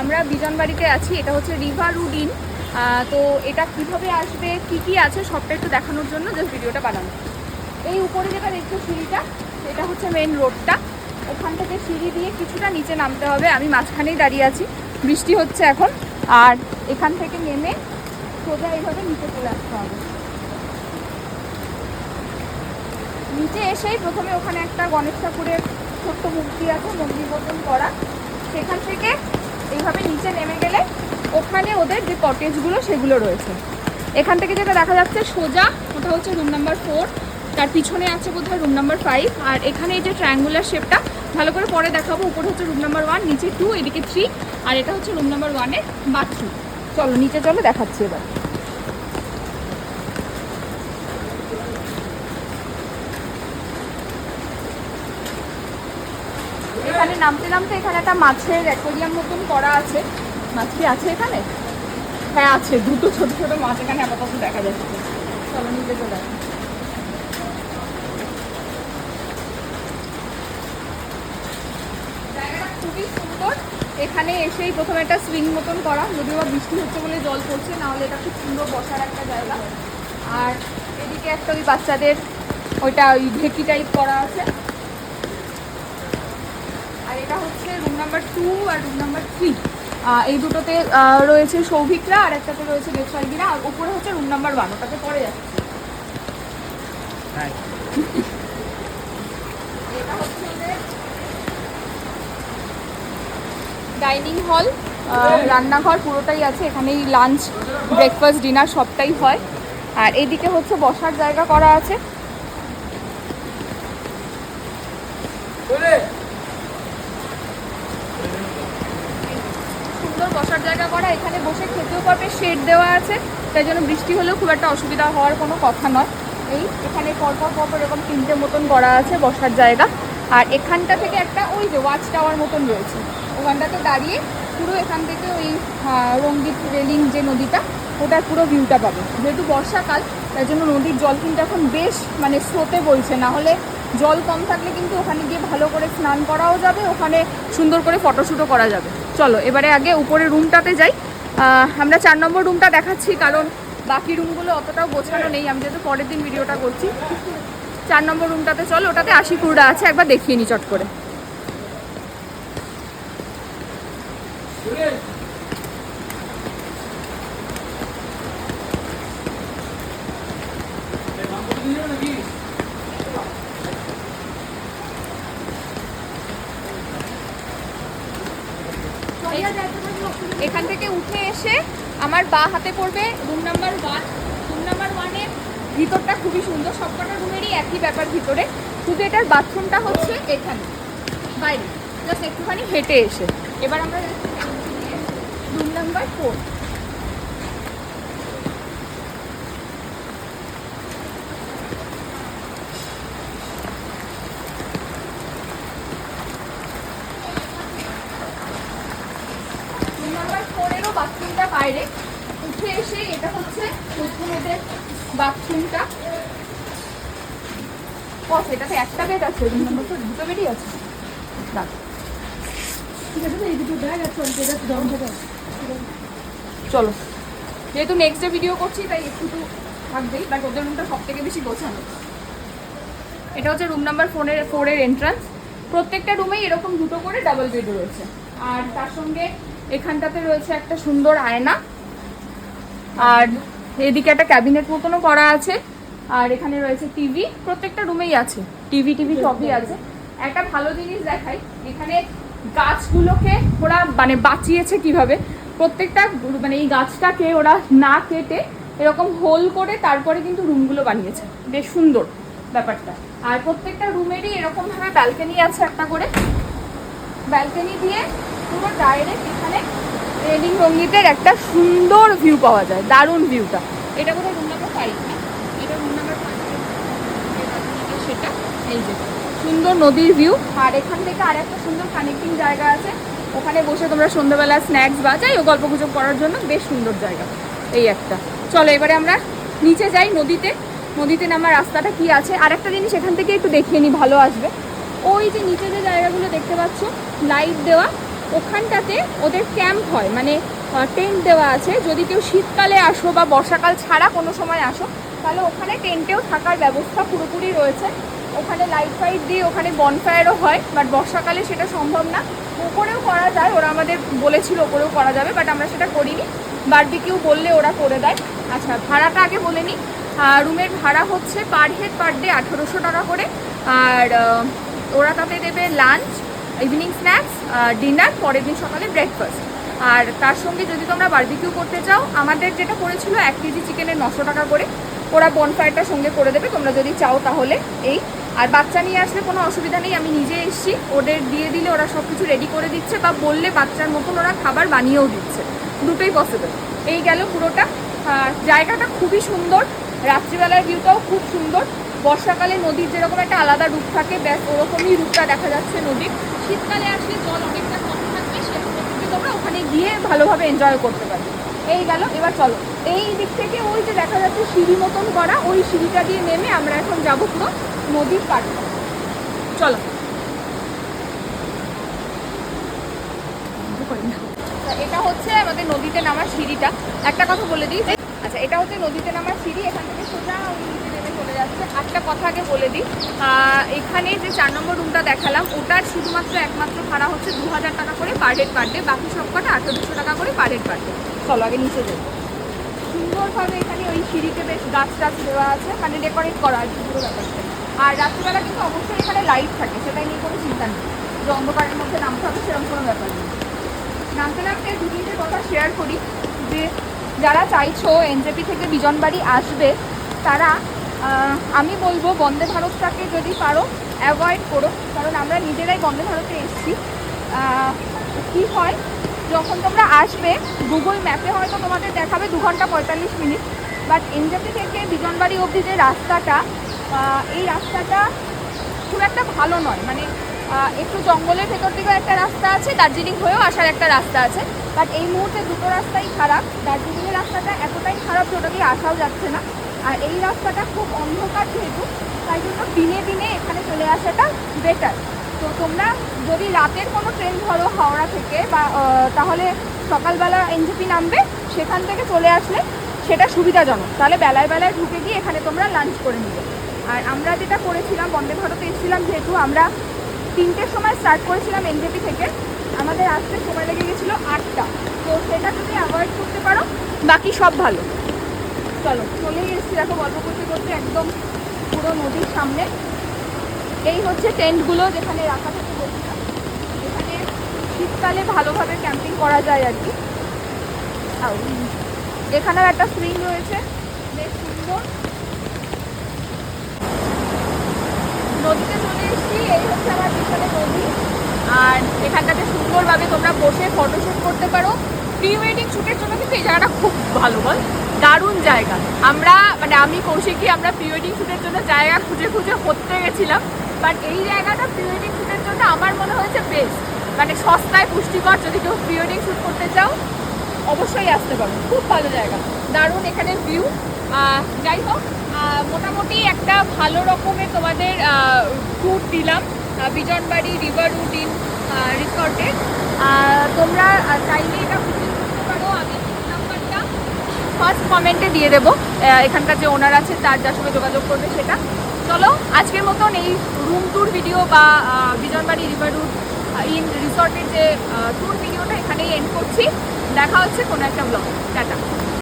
আমরা বিজনবাড়িতে আছি, এটা হচ্ছে রিভার উডিন তো এটা কীভাবে আসবে, কি কি আছে, সবটা একটু দেখানোর জন্য জাস্ট ভিডিওটা বানানো। এই উপরে যেটা দেখছ সিঁড়িটা, এটা হচ্ছে মেন রোডটা ওখান থেকে সিঁড়ি দিয়ে কিছুটা নিচে নামতে হবে, আমি মাঝখানেই দাঁড়িয়ে আছি, বৃষ্টি হচ্ছে এখন। আর এখান থেকে নেমে সোজা এইভাবে নিচে চলে আসতে হবে। নিচে এসেই প্রথমে ওখানে একটা গণেশ ঠাকুরের ছোট্ট মূর্তি আছে, মন্দির মতন করা। সেখান থেকে এইভাবে নিচে নেমে গেলে ওখানে ওদের যে কটেজগুলো সেগুলো রয়েছে। এখান থেকে যেটা দেখা যাচ্ছে, সোজা ওটা হচ্ছে রুম নাম্বার ফোর তার পিছনে আছে বোধহয় রুম নাম্বার ফাইভ আর এখানে এই যে ট্রায়াঙ্গুলার শেপটা ভালো করে পরে দেখাবো, উপরে হচ্ছে রুম নাম্বার ওয়ান নিচে টু এদিকে থ্রি আর এটা হচ্ছে রুম নাম্বার ওয়ানের বাথরুম চলো, নিচে চলো, দেখাচ্ছি এবার। এখানে নামতে নামতে এখানে একটা মাছের অ্যাকোরিয়াম মতন করা আছে। মাছ কি আছে এখানে? হ্যাঁ আছে। দুটো ছোট ছোট মাছ এখানে আপাতত দেখা যাচ্ছে। চলো নিচে চলে খুবই সুন্দর। এখানে এসেই প্রথমে একটা সুইং মতন করা। যদিও বা বৃষ্টি হচ্ছে বলে জল পড়ছে না হলে এটা খুব সুন্দর বসার একটা জায়গা। আর এদিকে একটা ওই বাচ্চাদের ওইটা ওই ঢেকি টাইপ করা আছে। আর এটা হচ্ছে রুম নাম্বার টু আর রুম নাম্বার থ্রি এই দুটোতে রয়েছে সৌভিকরা আর একটাতে রয়েছে ব্যবসায়ীরা আর উপরে হচ্ছে রুম নাম্বার ওয়ান ওটাতে পরে যাচ্ছে। এটা হচ্ছে ডাইনিং হল রান্নাঘর পুরোটাই আছে এখানেই লাঞ্চ ব্রেকফাস্ট ডিনার সবটাই হয়। আর এদিকে হচ্ছে বসার জায়গা করা আছে সুন্দর বসার জায়গা করা, এখানে বসে খেতেও পারবে শেড দেওয়া আছে। তাই জন্য বৃষ্টি হলেও খুব একটা অসুবিধা হওয়ার কোনো কথা নয়। এই, এখানে পরপর পরপর এরকম তিনটে মতন করা আছে বসার জায়গা। আর এখানটা থেকে একটা ওই যে ওয়াচ টাওয়ার মতন রয়েছে। ওখানটাতে দাঁড়িয়ে পুরো এখান থেকে ওই রঙ্গিত রেলিং যে নদীটা, ওটার পুরো ভিউটা পাবে। যেহেতু বর্ষাকাল, তাই জন্য নদীর জল কিন্তু এখন বেশ মানে স্রোতে বইছে। না হলে জল কম থাকলে কিন্তু ওখানে গিয়ে ভালো করে স্নান করাও যাবে, ওখানে সুন্দর করে ফটোশ্যুটও করা যাবে। চলো, এবারে আগে উপরে রুমটাতে যাই। আমরা চার নম্বর রুমটা দেখাচ্ছি, কারণ বাকি রুমগুলো অতটাও গোছানো নেই। আমি যেহেতু পরের দিন ভিডিওটা করছি। চার নম্বর রুমটাতে চলো, ওটাতে আশি কুড়া আছে, একবার দেখিয়ে নি চট করে এখান থেকে উঠে এসে আমার বা হাতে পড়বে room number one room number ওয়ানের ভিতরটা খুবই সুন্দর, সবকটা রুমেরই একই ব্যাপার ভিতরে। শুধু এটার বাথরুমটা হচ্ছে এখানে, বাইরে। জাস্ট একটুখানি হেঁটে এসে। এবার আমরা রুম নাম্বার ফোর বাইরে। উঠে এসে এটা হচ্ছে প্রথমেদের বাথরুমটা। কত এটাতে একটা বেড আছে রুম নাম্বার ফোর দুটো বেডই আছে। ঠিক আছে তো এই দুটো ব্যাগ আছে এটা চলো। যেহেতু নেক্সট ডে ভিডিও করছি তাই একটু তো থাকবেই বাট ওদের রুমটা সব থেকে বেশি গোছানো। এটা হচ্ছে রুম নাম্বার ফোনের ফোরের এন্ট্রান্স প্রত্যেকটা রুমেই এরকম দুটো করে ডাবল বেড রয়েছে। আর তার সঙ্গে এখানটাতে রয়েছে একটা সুন্দর আয়না। আর এদিকে একটা ক্যাবিনেট মতনও করা আছে। আর এখানে রয়েছে টিভি, প্রত্যেকটা রুমেই আছে। টিভি টিভি সবই আছে। একটা ভালো জিনিস দেখাই, এখানে গাছগুলোকে ওরা মানে বাঁচিয়েছে কীভাবে? প্রত্যেকটা মানে এই গাছটাকে ওরা না কেটে এরকম হোল করে তারপরে কিন্তু রুমগুলো বানিয়েছে। বেশ সুন্দর ব্যাপারটা। আর প্রত্যেকটা রুমেরই এরকম ভাবে ব্যালকনি আছে একটা করে। ব্যালকনি দিয়ে পুরো ডাইরেক্ট এখানে রেলিং রঙ্গিতের একটা সুন্দর ভিউ পাওয়া যায়, দারুণ ভিউটা এটা কোথায় রুম নাম্বার ফাইভ এটা রুম নাম্বার ফাইভ সেটা, এই যে, সুন্দর নদীর ভিউ আর এখান থেকে আর একটা সুন্দর কানেক্টিং জায়গা আছে। ওখানে বসে তোমরা সন্ধ্যাবেলা স্ন্যাক্স বা, যাই হোক গল্প গুজব করার জন্য বেশ সুন্দর জায়গা, এই একটা। চলো, এবারে আমরা নিচে যাই নদীতে। নদীতে নামার রাস্তাটা কি আছে? আর একটা জিনিস এখান থেকে একটু দেখিয়ে নিই ভালো আসবে। ওই যে নিচে যে জায়গাগুলো দেখতে পাচ্ছ লাইট দেওয়া ওখানটাতে ওদের ক্যাম্প হয় মানে টেন্ট দেওয়া আছে। যদি কেউ শীতকালে আসো বা বর্ষাকাল ছাড়া কোনো সময় আসো, তাহলে ওখানে টেন্টেও থাকার ব্যবস্থা পুরোপুরি রয়েছে। ওখানে লাইট ফাইট দিয়ে ওখানে বনফায়ারও হয় বাট বর্ষাকালে সেটা সম্ভব না। ওপরেও করা যায়, ওরা আমাদের বলেছিল ওপরেও করা যাবে বাট আমরা সেটা করিনি। বারবিকিউ বললে ওরা করে দেয়। আচ্ছা ভাড়াটা আগে বলে নিই। রুমের ভাড়া হচ্ছে পার হেড পার ডে আঠেরোশো টাকা করে। আর ওরা তাতে দেবে লাঞ্চ ইভিনিং স্ন্যাক্স ডিনার পরের দিন সকালে ব্রেকফাস্ট আর তার সঙ্গে যদি তোমরা বারবিকিউ করতে চাও, আমাদের যেটা করেছিল এক কেজি চিকেনের নশো টাকা করে, ওরা বনফায়ারটা সঙ্গে করে দেবে, তোমরা যদি চাও তাহলে এই। আর বাচ্চা নিয়ে আসলে কোনো অসুবিধা নেই, আমি নিজে এসেছি, ওদের দিয়ে দিলে ওরা সব কিছু রেডি করে দিচ্ছে বা বললে বাচ্চার মতন ওরা খাবার বানিয়েও দিচ্ছে। দুটোই পসিবল এই গেল পুরোটা। জায়গাটা খুবই সুন্দর, রাত্রিবেলার ভিউটাও খুব সুন্দর। বর্ষাকালে নদীর যেরকম একটা আলাদা রূপ থাকে, ব্যাস ওরকমই রূপটা দেখা যাচ্ছে নদীর। শীতকালে আসলে জল অনেকটা কম থাকবে সেরকম তোমরা ওখানে গিয়ে ভালোভাবে এনজয় করতে পারবে। এই গেল, এবার চলো। এই দিক থেকে ওই যে দেখা যাচ্ছে সিঁড়ি মতন করা ওই সিঁড়িটা দিয়ে নেমে আমরা এখন যাব পুরো নদীর পাড়ে। চলো। এটা হচ্ছে আমাদের নদীতে নামার সিঁড়িটা। একটা কথা বলে দিই আচ্ছা এটা হচ্ছে নদীতে নামার সিঁড়ি, এখান থেকে সোজা যাচ্ছে। একটা কথা আগে বলে দিই। এখানে যে চার নম্বর রুমটা দেখালাম ওটার শুধুমাত্র একমাত্র ভাড়া হচ্ছে দু হাজার টাকা করে পার হেড পার ডে বাকি সব কটা আঠেরোশো টাকা করে পার হেড পার ডে চলো আগে নিচে যাই। সুন্দরভাবে এখানে ওই সিঁড়িতে বেশ গাছ টাছ দেওয়া আছে মানে ডেকোরেট করা কি, পুরো ব্যাপারটা। আর রাত্রিবেলা কিন্তু অবশ্যই এখানে লাইট থাকে, সেটাই নিয়ে কোনো চিন্তা নেই। যে অন্ধকারের মধ্যে নামতে হবে, সেরকম কোনো ব্যাপার নেই। নামতে নামতে দু তিনটে কথা শেয়ার করি যে, যারা চাইছো এনজেপি থেকে বিজনবাড়ি আসবে, তারা আমি বলব বন্দে ভারতটাকে যদি পারো অ্যাভয়েড করো, কারণ আমরা নিজেরাই বন্দে ভারতে এসেছি। কী হয়, যখন তোমরা আসবে গুগল ম্যাপে হয়তো তোমাদের দেখাবে দু ঘণ্টা পঁয়তাল্লিশ মিনিট। বাট এনজেপি থেকে বিজনবাড়ি অবধি যে রাস্তাটা এই রাস্তাটা খুব একটা ভালো নয়। মানে একটু জঙ্গলের ভেতর দিকেও একটা রাস্তা আছে, দার্জিলিং হয়েও আসার একটা রাস্তা আছে। বাট এই মুহূর্তে দুটো রাস্তাই খারাপ। দার্জিলিংয়ের রাস্তাটা এতটাই খারাপ যে ওটা দিয়ে আসাও যাচ্ছে না। আর এই রাস্তাটা খুব অন্ধকার যেহেতু, তাই জন্য দিনে দিনে এখানে চলে আসাটা বেটার তো তোমরা যদি রাতের কোনো ট্রেন ধরো হাওড়া থেকে বা তাহলে সকালবেলা এনজিপি নামবে, সেখান থেকে চলে আসলে সেটা সুবিধাজনক। তাহলে বেলায় বেলায় ঢুকে গিয়ে এখানে তোমরা লাঞ্চ করে নিবে। আর আমরা যেটা করেছিলাম, বন্দে ভারতে এসেছিলাম যেহেতু আমরা তিনটের সময় স্টার্ট করেছিলাম এনজেপি থেকে। আমাদের আসতে সময় লেগে গেছিল আটটা। তো সেটা যদি অ্যাভয়েড করতে পারো, বাকি সব ভালো। চলো, চলেই এসেছি দেখো, গল্প করতে করতে একদম পুরো নদীর সামনে। এই হচ্ছে টেন্টগুলো যেখানে রাখা থাকে বলছিলাম এখানে শীতকালে ভালোভাবে ক্যাম্পিং করা যায় আর কি। এখানেও একটা সুইং রয়েছে, বেশ সুন্দর। নদীতে চলে এসেছি, এই হচ্ছে আমার পিছনে নদী। আর এখানটাতে সুন্দরভাবে তোমরা বসে ফটোশ্যুট করতে পারো। প্রি ওয়েডিং শ্যুটের জন্য কিন্তু এই জায়গাটা খুব ভালো বল দারুণ জায়গা। আমরা মানে আমি কৌশিকী আমরা প্রি ওয়েডিং শ্যুটের জন্য জায়গা খুঁজে খুঁজে করতে গেছিলাম বাট এই জায়গাটা প্রি ওয়েডিং শ্যুটের জন্য আমার মনে হয়েছে বেস্ট মানে সস্তায় পুষ্টিকর যদি কেউ প্রি ওয়েডিং শ্যুট করতে চাও, অবশ্যই আসতে পারো। খুব ভালো জায়গা। দারুণ এখানে ভিউ যাই হোক মোটামুটি একটা ভালো রকমের তোমাদের ট্যুর দিলাম বিজনবাড়ি রিভার রুটিন রিসর্টে তোমরা চাইলে এটা আমি নাম্বারটা। ফার্স্ট কমেন্টে দিয়ে দেবো এখানকার যে ওনার আছে, তার যার সঙ্গে যোগাযোগ করবে সেটা। চলো, আজকের মতন এই রুম ট্যুর ভিডিও বা বিজনবাড়ি রিভার রুট ইন রিসর্টের যে ট্যুর ভিডিওটা এখানেই এন্ড করছি। দেখা হচ্ছে কোনো একটা ব্লগ টাটা।